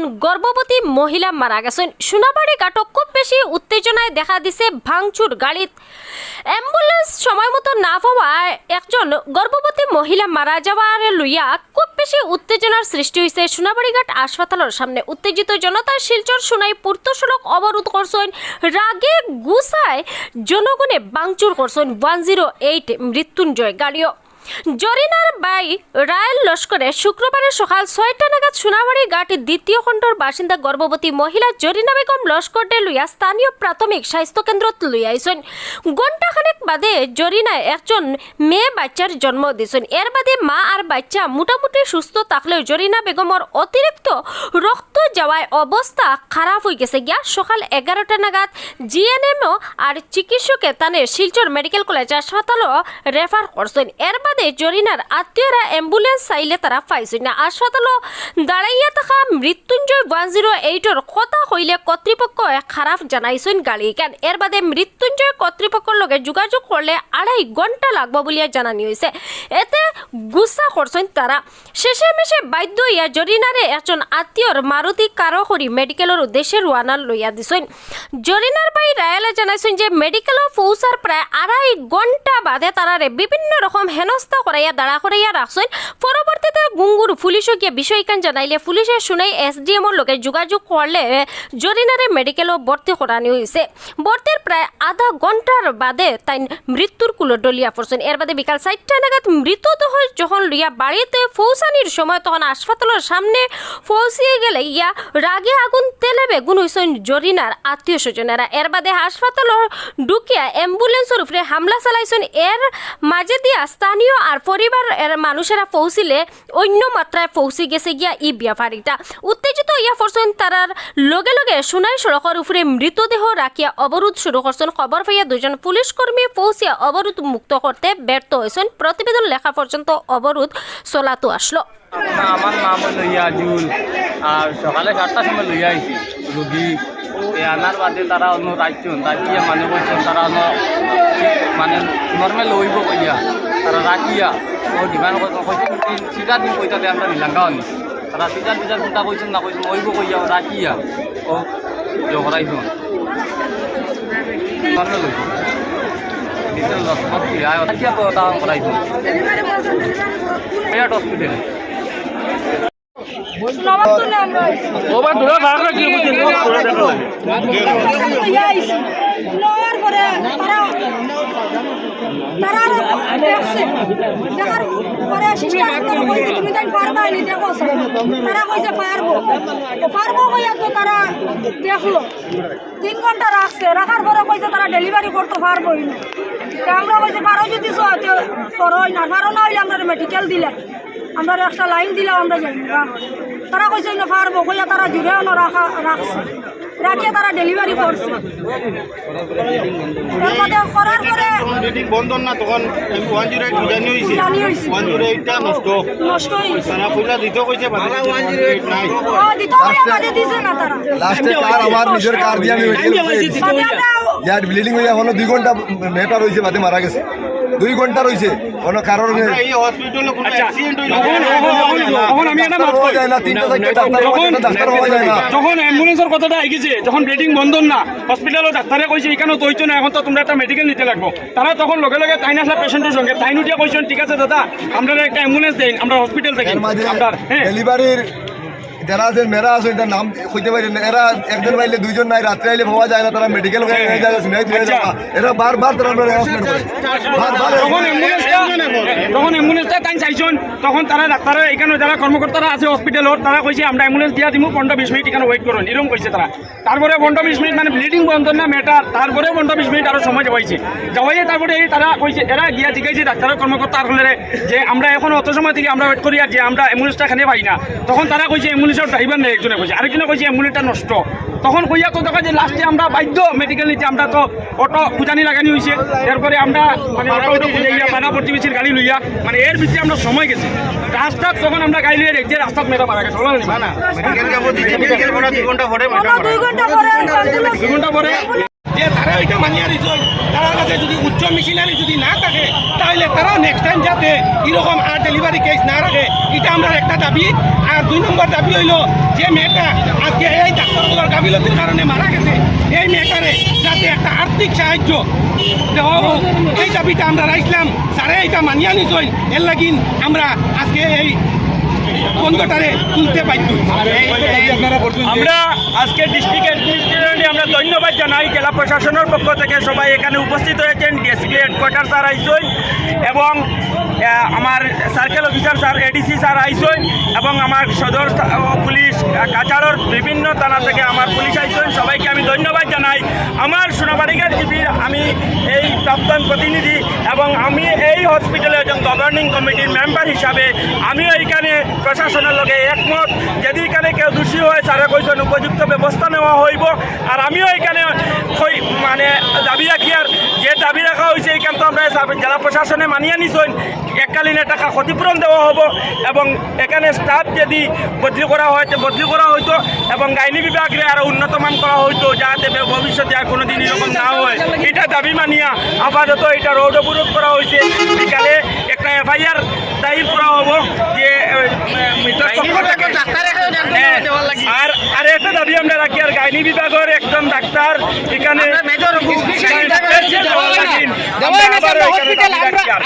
একজন গর্ভবতী মহিলা মারা গেছেন। সোনাবাড়ি ঘাটক খুব বেশি উত্তেজনায় দেখা দিছে ভাঙচুর গাড়িত। অ্যাম্বুলেন্স সময় মতো না পাওয়ায় একজন গর্ভবতী মহিলা মারা যাওয়ার লইয়া খুব বেশি উত্তেজনার সৃষ্টি হয়েছে সোনাবাড়িঘাট হাসপাতালের সামনে উত্তেজিত জনতার শিলচর সোনাই পূর্ত সড়ক অবরোধ করছেন। রাগে গুসায় জনগণে ভাঙচুর করছেন। ওয়ান জিরো এইট মৃত্যুঞ্জয় গাড়িও। জরিনার বাই রায়েল লস্করে শুক্রবারে সকাল ছয়টা নাগাদ সোনাবাড়ি ঘাট দ্বিতীয় খণ্ডর বাসিন্দা গর্ভবতী মহিলা জরিনা বেগম লস্করডে লইয়া স্থানীয় প্রাথমিক স্বাস্থ্য কেন্দ্রত লই আইসন ঘণ্টাখানেক বাদে জরিনায় একজন মেয়ে বাচ্চার জন্ম দিয়েছেন এর বাদে মা আর বাচ্চা মোটামুটি সুস্থ থাকলেও জরিনা বেগমর অতিরিক্ত রক্ত যাওয়ায় অবস্থা খারাপ হয়ে গেছে। গিয়া সকাল এগারোটা নাগাদ জিএনএমও আর চিকিৎসকে তানে শিলচর মেডিকেল কলেজ হাসপাতালও রেফার করছেন এর বাদে জরিনার আত্মীয়রা অ্যাম্বুলেন্স চাইলে তারা পাইছেন না। হাসপাতালও দাঁড়াইয়া থাকা মৃত্যুঞ্জয় ওয়ান জিরো এইটর কথা কইলে কর্তৃপক্ষ খারাপ জানাইছেন গাড়ি কেন এর বাদে মৃত্যুঞ্জয় কর্তৃপক্ষের লগে যোগাযোগ করলে আড়াই ঘণ্টা লাগবো বলিয়া জানানি হয়েছে এতে গুসা করছেন তারা শেষে মেশে বাধ্য হইয়া জরিনারে একজন আত্মীয়র মারুতি কারও করি মেডিকেলের উদ্দেশ্যে রোয়ানা লইয়া দিছেন জরিনার ভাই রায়ালে জানাইছেন যে মেডিকেলও পৌঁছার প্রায় আড়াই ঘণ্টা বাদে তারারে বিভিন্ন রকম হেনস্থা করাইয়া দাঁড়া করাইয়া রাখছেন পরবর্তীতে গুঙ্গুর পুলিশও গিয়ে বিষয়খান জানাইলে। পুলিশে শুনাই এসডিএমর লোকে যোগাযোগ করলে জরিনারে মেডিকেলও ভর্তি করানি হয়েছে ভর্তির প্রায় আধা ঘণ্টার বাদে তাই মৃত্যুর কুলো ডলিয়া পড়ছেন এর বাদে বিকাল চারটা নাগাদ মৃতদেহ যখন লইয়া বাড়িতে পৌঁছানির সময় তখন হাসপাতালের সামনে পৌঁছিয়ে গেলে ইয়া রাগে আগুন তেলে বেগুন হয়েছেন জরিনার আত্মীয় স্বজনেরা এর বাদে হাসপাতালের ঢুকিয়া অ্যাম্বুলেন্সের উপরে হামলা চালাইছেন এর মাঝে দিয়া স্থানীয় আর পরিবার এর মানুষেরা পৌঁছিলে অন্য মাত্রায় পৌঁছে গেছে গিয়া ই ব্যাপারীটা উত্তেজিত ইয়া পড়ছেন তারার লগে লগে সোনাই সড়কের উপরে মৃতদেহ রাখিয়া অবরোধ শুরু করছেন খবর পাইয়া দুজন পুলিশ কর্মী পৌঁছিয়া অবরোধ মুক্ত করতে ব্যর্থ হয়েছেন প্রতিবেদন লেখা পর্যন্ত অবরোধ চলাতো আসলো। আমার নাম লইয়া জুল আর সকালে সাতটার সময় লইয়া আইছি রুগী আনার বাদে তারা অন্য রাখছেন রাখিয়া মানে বলছেন তারা অন্য মানে নর্মেল লইব কইয়া তারা রাখিয়া ও ডিমান্ড কইছেন সিটা দিন কইতাতে আমরা নিলাঙ্গা আনি তারা সিটার বিচার কোনটা কইছেন না কইছেন ওইব কইয়া রাখিয়া ও জহরাইছেন নর্মেল লইব ডিটেল লসমত কি আয় রাখিয়া তো দাম করাইছেন হসপিটাল তুমি তারা পারব পারব কইয়া তো তারা দেখল তিন ঘণ্টা রাখছে রাখার পরে কইছে তারা ডেলিভারি করতে পারব আমরা কইছে পারো যদি করোই না পারো না হইলে আমরা মেডিকেল দিলে আমরা একটা লাইন দিলাম, আমরা যাই তারা কইছে না পারব কইয়া তারা জুড়েও না রাখা রাখছে। রাখিয়ে তারা ডেলিভারি করছে। তারপরে করার পরে মিটিং বন্ধ না তখন ওয়ান জিরো এইট জানি হয়েছে। ওয়ান জিরো এইটটা নষ্ট। নষ্ট হয়ে গেছে তারা পয়সা দিতে কইছে ওয়ান জিরো এইট নাই। ও দিতে হইয়া বাদে দিছে না তারা। লাস্টে কার আমার নিজের কার দিয়ে আমি ব্লিডিং হইয়া হলো দুই ঘণ্টা মেয়েটা রয়েছে বাদে মারা গেছে। দুই ঘণ্টা রয়েছে কোনো কারণে আচ্ছা। যখন অ্যাম্বুলেন্সের কথাটা আইগেছে যখন ব্লিডিং বন্ধ না হসপিটালে ডাক্তারে কইছে এখানে তো হইতো না এখন তো তোমরা একটা মেডিকেল নিতে লাগবো। তারা তখন লগে লগে তাই না পেশেন্টের সঙ্গে তাই নুটিয়া কইছেন ঠিক আছে দাদা আমরা একটা অ্যাম্বুলেন্স দেন আমরা হসপিটাল থেকে আমরা হ্যাঁ। ডেলিভারির যারা আছেন মেয়েরা আছে এটা নাম খুঁজতে পারি না। এরা একজন বাইলে দুইজন নাই রাত্রে আইলে পাওয়া যায় না তারা মেডিকেল আচ্ছা। এরা বারবার তারা বারবার যখন অ্যাম্বুলেন্সটা তাই চাইছেন, তখন তারা ডাক্তারে এখানে যারা কর্মকর্তারা আছে হসপিটালত তারা কইছে আমরা অ্যাম্বুলেন্স দিয়া দিব পনেরো, বিশ মিনিট এখানে ওয়েট করুন। এরকম কইছে তারা। তারপরে পনেরো, বিশ মিনিট মানে ব্লিডিং বন্ধ না মেটার তারপরে পনেরো, বিশ মিনিট আরও সময় যাওয়াইছে যাওয়াইয়ে তারপরে এই তারা কইছে এরা গিয়া জিজ্ঞাসা ডাক্তারের কর্মকর্তা হলে যে আমরা এখন অত সময় থেকে, আমরা ওয়েট করি আর যে আমরা অ্যাম্বুলেন্সটা এখানে পাই না। তখন তারা কইছে অ্যাম্বুলেন্সের ড্রাইভার নেই, একজনে কইছে আরেকজনে কইছে অ্যাম্বুলেন্সটা নষ্ট। তখন কইয়া তো দেখা যে লাস্টে আমরা বাধ্য মেডিকেল নিতে আমরা তো অটো খুঁজানি লাগানি হয়েছে এরপরে আমরা মানে অটো অটো খুঁজাইয়া পাড়া প্রতিবেশীর গাড়ি লইয়া মানে এর ভিতরে আমরা সময় গেছি। রাস্তাত তখন আমরা গাড়ি লইয়া দেখছি রাস্তাত মেয়েটা মারা গেছে বলো না মেডিকেল যাব দিতে মেডিকেল করা দুই ঘণ্টা পরে আমরা দুই ঘণ্টা পরে দুই ঘণ্টা পরে? যে তারা এটা মানিয়ে দিচ্ছে তার কাছে যদি উচ্চ মেশিনারি যদি না থাকে তাহলে তারা নেক্সট টাইম যাতে এরকম আর ডেলিভারি কেস না রাখে এটা আমরা একটা দাবি। আর দুই নম্বর দাবি হইল যে মেয়েটা গাফিলতির কারণে মারা গেছে। এই মেয়েটারে যাতে একটা আর্থিক সাহায্য দেওয়া হোক। এই দাবিটা আমরা রাখলাম স্যারে, এটা মানিয়ে নিছই এর লাগিন আমরা আজকে এই বন্ধটারে তুলতে পারছি আমরা আজকে ডিস্ট্রিক্ট আমরা ধন্যবাদ জানাই। জেলা প্রশাসনের পক্ষ থেকে সবাই এখানে উপস্থিত হয়েছেন ডিএসপি হেডকোয়ার্টার স্যার আইসইন এবং আমার circle officer sir ADC sir আইসইন এবং আমার সদর পুলিশ আহ, বিভিন্ন থানা থেকে আমার পুলিশ আইসইন সবাইকে আমি ধন্যবাদ জানাই। আমার সোনাবাড়িঘাট জিপির আমি এই প্রাক্তন প্রতিনিধি এবং আমি এই হসপিটালের একজন গভর্নিং কমিটির মেম্বার হিসাবে আমিও এইখানে প্রশাসনের লগে একমত। যদি এখানে কেউ দোষী হয় স্যারে কইছেন উপযুক্ত ব্যবস্থা নেওয়া হইব। আর আমিও এখানে মানে দাবি রাখি আর যে দাবি রাখা হয়েছে এইখান তো আমরা জেলা প্রশাসনে মানিয়ে নিছেন। এককালীন টাকা ক্ষতিপূরণ দেওয়া হব এবং এখানে স্টাফ যদি বদলি করা হয় বদলি করা হইতো এবং গাইনি বিভাগে আরও উন্নত মান করা হইতো, যাতে ভবিষ্যতে আর কোনোদিন এরকম না হয়। দাবি মানিয়া আপাতত এটা রোড অবরোধ করা হয়েছে। বিকালে একটা এফআইআর দায়ের করা হব যে হ্যাঁ, আর আর একটা দাবি আমরা রাখি আর গাইনি বিভাগের একজন ডাক্তার এখানে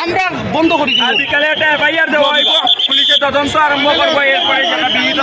আমরা বন্ধ করি বিকালে একটা এফআইআর দেওয়া হইব। পুলিশে তদন্ত আরম্ভ করব এরপরে যেটা বিহিত।